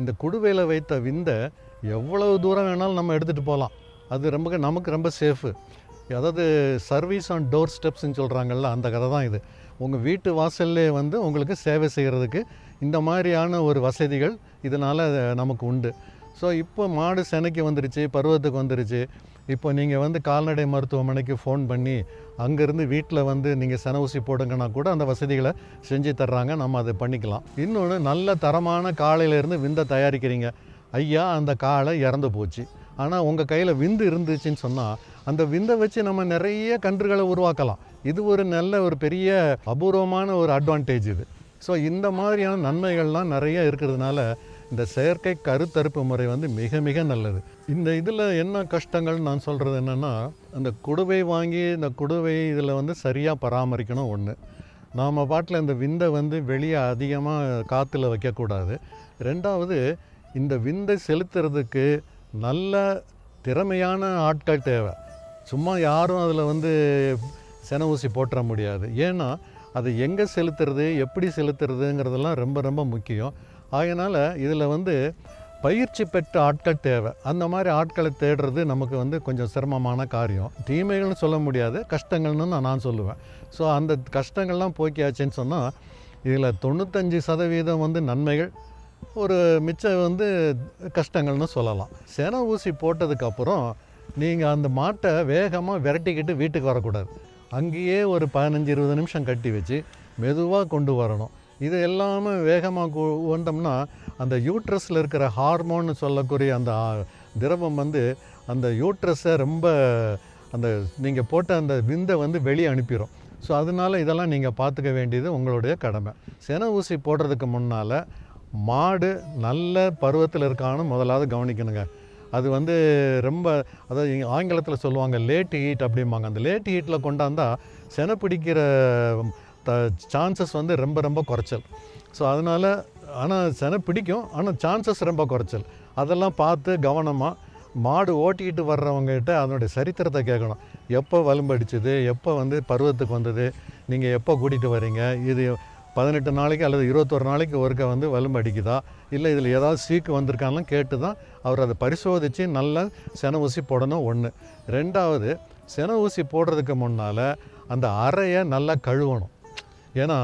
இந்த குடுவையில் வைத்த விந்தை எவ்வளவு தூரம் வேணாலும் நம்ம எடுத்துகிட்டு போகலாம் அது ரொம்ப நமக்கு ரொம்ப சேஃபு அதாவது சர்வீஸ் ஆன் டோர் ஸ்டெப்ஸ்ன்னு சொல்கிறாங்கல்ல அந்த கதை தான் இது. உங்கள் வீட்டு வாசல்லே வந்து உங்களுக்கு சேவை செய்கிறதுக்கு இந்த மாதிரியான ஒரு வசதிகள் இதனால் நமக்கு உண்டு. ஸோ இப்போ மாடு செனைக்கு வந்துருச்சு பருவத்துக்கு வந்துருச்சு. இப்போ நீங்கள் வந்து கால்நடை மருத்துவமனைக்கு ஃபோன் பண்ணி அங்கேருந்து வீட்டில் வந்து நீங்கள் சென ஊசி போடுங்கன்னா கூட அந்த வசதிகளை செஞ்சு தர்றாங்க. நம்ம அதை பண்ணிக்கலாம். இன்னொன்று நல்ல தரமான காலையிலேருந்து விந்தை தயாரிக்கிறீங்க. ஐயா அந்த காலை இறந்து போச்சு. ஆனால் உங்கள் கையில் விந்து இருந்துச்சுன்னு சொன்னால் அந்த விந்தை வச்சு நம்ம நிறைய கன்றுகளை உருவாக்கலாம். இது ஒரு நல்ல ஒரு பெரிய அபூர்வமான ஒரு அட்வான்டேஜ் இது. ஸோ இந்த மாதிரியான நன்மைகள்லாம் நிறைய இருக்கிறதுனால இந்த செயற்கை கருத்தரிப்பு முறை வந்து மிக மிக நல்லது. இந்த இதில் என்ன கஷ்டங்கள் நான் சொல்கிறது என்னென்னா அந்த குடுவை வாங்கி இந்த குடுவை இதில் வந்து சரியாக பராமரிக்கணும் ஒன்று நாம் பாட்டில் இந்த விந்தை வந்து வெளியே அதிகமாக காற்றுல வைக்கக்கூடாது. ரெண்டாவது இந்த விந்தை செலுத்துறதுக்கு நல்ல திறமையான ஆட்கள் தேவை. சும்மா யாரும் அதில் வந்து சென ஊசி போட்டுற முடியாது. ஏன்னா அது எங்கே செலுத்துறது எப்படி செலுத்துறதுங்கிறதெல்லாம் ரொம்ப ரொம்ப முக்கியம். அதனால் இதில் வந்து பயிற்சி பெற்ற ஆட்கள் தேவை. அந்த மாதிரி ஆட்களை தேடுறது நமக்கு வந்து கொஞ்சம் சிரமமான காரியம். தீமைகள்னு சொல்ல முடியாது கஷ்டங்கள்னு நான் நான் சொல்லுவேன். ஸோ அந்த கஷ்டங்கள்லாம் போக்கியாச்சுன்னு சொன்னால் இதில் தொண்ணூத்தஞ்சு சதவீதம் வந்து நன்மைகள் ஒரு மிச்சம் வந்து கஷ்டங்கள்னு சொல்லலாம். சென ஊசி போட்டதுக்கப்புறம் நீங்கள் அந்த மாட்டை வேகமாக விரட்டிக்கிட்டு வீட்டுக்கு வரக்கூடாது. அங்கேயே ஒரு பதினஞ்சு இருபது நிமிஷம் கட்டி வச்சு மெதுவாக கொண்டு வரணும். இது எல்லாமே வேகமாக வந்தோம்னா அந்த யூட்ரஸில் இருக்கிற ஹார்மோன்னு சொல்லக்கூடிய அந்த திரவம் வந்து அந்த யூட்ரஸை ரொம்ப அந்த நீங்கள் போட்ட அந்த விந்தை வந்து வெளியே அனுப்பிடும் ஸோ அதனால இதெல்லாம் நீங்கள் பார்த்துக்க வேண்டியது உங்களுடைய கடமை. சென ஊசி போடுறதுக்கு முன்னால் மாடு நல்ல பருவத்தில் இருக்கான்னு முதலாவது கவனிக்கணுங்க. அது வந்து ரொம்ப அதாவது ஆங்கிலத்தில் சொல்லுவாங்க லேட் ஹீட் அப்படிம்பாங்க. அந்த லேட் ஹீட்டில் கொண்டாந்தால் செனை பிடிக்கிற த சான்சஸ் வந்து ரொம்ப ரொம்ப குறைச்சல். ஸோ அதனால் ஆனால் சென பிடிக்கும் ஆனால் சான்சஸ் ரொம்ப குறைச்சல். அதெல்லாம் பார்த்து கவனமாக மாடு ஓட்டிக்கிட்டு வர்றவங்ககிட்ட அதனுடைய சரித்திரத்தை கேட்கணும். எப்போ வலும்படிச்சது எப்போ வந்து பருவத்துக்கு வந்தது நீங்கள் எப்போ கூட்டிகிட்டு வர்றீங்க இது பதினெட்டு நாளைக்கு அல்லது இருபத்தொரு நாளைக்கு ஒருக்க வந்து வலும்பு அடிக்குதா இல்லை இதில் ஏதாவது சீக்கு வந்திருக்கான்லாம் கேட்டு தான் அவர் அதை பரிசோதித்து நல்லா சென ஊசி போடணும் ஒன்று ரெண்டாவது சென ஊசி போடுறதுக்கு முன்னால் அந்த அறையை நல்லா கழுவணும். ஏன்னா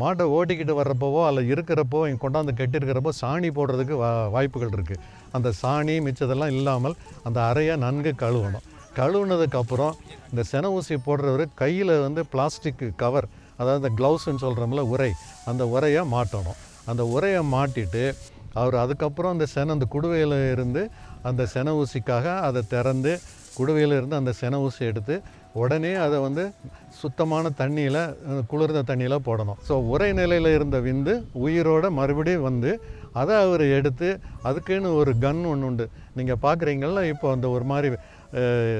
மாட்டை ஓட்டிக்கிட்டு வர்றப்போவோ அல்ல இருக்கிறப்போ இங்கே கொண்டாந்து கட்டியிருக்கிறப்போ சாணி போடுறதுக்கு வா வாய்ப்புகள் இருக்குது அந்த சாணி மிச்சதெல்லாம் இல்லாமல் அந்த அறையை நன்கு கழுவணும். கழுவுனதுக்கப்புறம் இந்த சென ஊசி போடுறவர் கையில் வந்து பிளாஸ்டிக் கவர் அதாவது இந்த க்ளவுஸ்ன்னு சொல்கிறோம்ல உரை அந்த உரையை மாட்டணும். அந்த உரையை மாட்டிட்டு அவர் அதுக்கப்புறம் அந்த சென அந்த குடுவையில் இருந்து அந்த சென ஊசிக்காக அதை திறந்து குடுவையில் இருந்து அந்த சென ஊசி எடுத்து உடனே அதை வந்து சுத்தமான தண்ணியில் குளிர்ந்த தண்ணியில் போடணும். ஸோ உரை நிலையில் இருந்த விந்து உயிரோட மறுபடியும் வந்து அதை அவர் எடுத்து அதுக்குன்னு ஒரு கன் ஒன்று உண்டு. நீங்கள் பார்க்குறீங்கள இப்போ அந்த ஒரு மாதிரி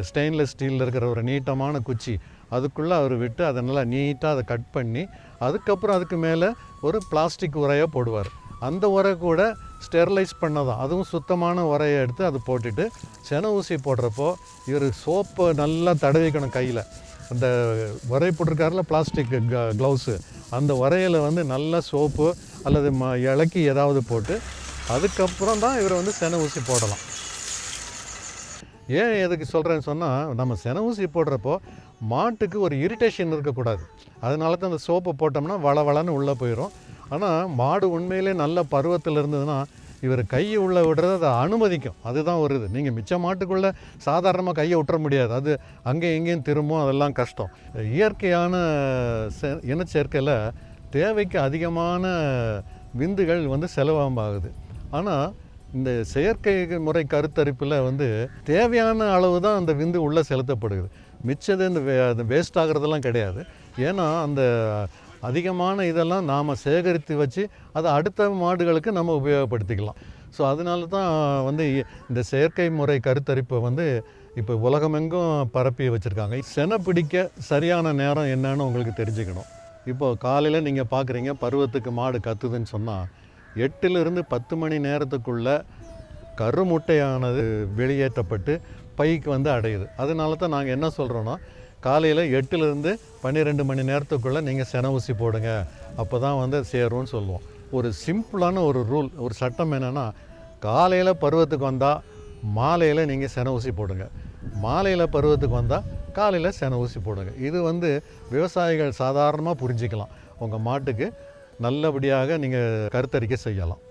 ஸ்டெயின்லெஸ் ஸ்டீலில் இருக்கிற ஒரு நீட்டமான குச்சி அதுக்குள்ளே அவர் விட்டு அதை நல்லா நீட்டாக அதை கட் பண்ணி அதுக்கப்புறம் அதுக்கு மேலே ஒரு பிளாஸ்டிக் உரையை போடுவார். அந்த உரை கூட ஸ்டெர்லைஸ் பண்ணதான். அதுவும் சுத்தமான உரையை எடுத்து அது போட்டுட்டு சென ஊசி போடுறப்போ இவர் சோப்பை நல்லா தடவிக்கணும் கையில். அந்த வரை போட்டிருக்காருல பிளாஸ்டிக் க்ளவுஸு அந்த உரையில் வந்து நல்ல சோப்பு அல்லது ம இலக்கி ஏதாவது போட்டு அதுக்கப்புறம் தான் இவர் வந்து சென ஊசி போடலாம். ஏன் எதுக்கு சொல்கிறேன்னு சொன்னால் நம்ம சென ஊசி போடுறப்போ மாட்டுக்கு ஒரு இரிட்டேஷன் இருக்கக்கூடாது. அதனால தான் அந்த சோப்பை போட்டோம்னா வள வளன்னு உள்ளே போயிடும் ஆனால் மாடு உண்மையிலே நல்ல பருவத்தில் இருந்ததுன்னா இவர் கையை உள்ளே விடுறது அதை அனுமதிக்கும். அதுதான் ஒரு இது. நீங்கள் மிச்ச மாட்டுக்குள்ளே சாதாரணமாக கையை விட்டுற முடியாது. அது அங்கேயும் இங்கேயும் திரும்பும் அதெல்லாம் கஷ்டம். இயற்கையான செ இனச்சேர்க்கையில் தேவைக்கு அதிகமான விந்துகள் வந்து செலவாகுது. ஆனால் இந்த செயற்கை முறை கருத்தரிப்பில் வந்து தேவையான அளவு தான் அந்த விந்து உள்ளே செலுத்தப்படுது மிச்சது இந்த வே அது வேஸ்ட் ஆகிறதெல்லாம் கிடையாது. ஏன்னா அந்த அதிகமான இதெல்லாம் நாம் சேகரித்து வச்சு அதை அடுத்த மாடுகளுக்கு நம்ம உபயோகப்படுத்திக்கலாம். ஸோ அதனால தான் வந்து இ- இந்த செயற்கை முறை கருத்தரிப்பை வந்து இப்போ உலகமெங்கும் பரப்பி வச்சுருக்காங்க. செனை பிடிக்க சரியான நேரம் என்னன்னு உங்களுக்கு தெரிஞ்சுக்கணும். இப்போது காலையில் நீங்கள் பார்க்குறீங்க பருவத்துக்கு மாடு கத்துதுன்னு சொன்னால் எட்டுலேருந்து பத்து மணி நேரத்துக்குள்ள கருமுட்டையானது வெளியேற்றப்பட்டு பைக்கு வந்து அடையுது. அதனால தான் நாங்கள் என்ன சொல்கிறோன்னா காலையில் எட்டுலேருந்து பன்னிரெண்டு மணி நேரத்துக்குள்ளே நீங்கள் சென ஊசி போடுங்க. அப்போ தான் வந்து சேரும்னு சொல்லுவோம். ஒரு சிம்பிளான ஒரு ரூல் ஒரு சட்டம் என்னென்னா காலையில் பருவத்துக்கு வந்தால் மாலையில் நீங்கள் சென ஊசி போடுங்க. மாலையில் பருவத்துக்கு வந்தால் காலையில் சென ஊசி போடுங்க. இது வந்து விவசாயிகள் சாதாரணமாக புரிஞ்சிக்கலாம். உங்கள் மாட்டுக்கு நல்லபடியாக நீங்கள் கருத்தரிக்கை செய்யலாம்.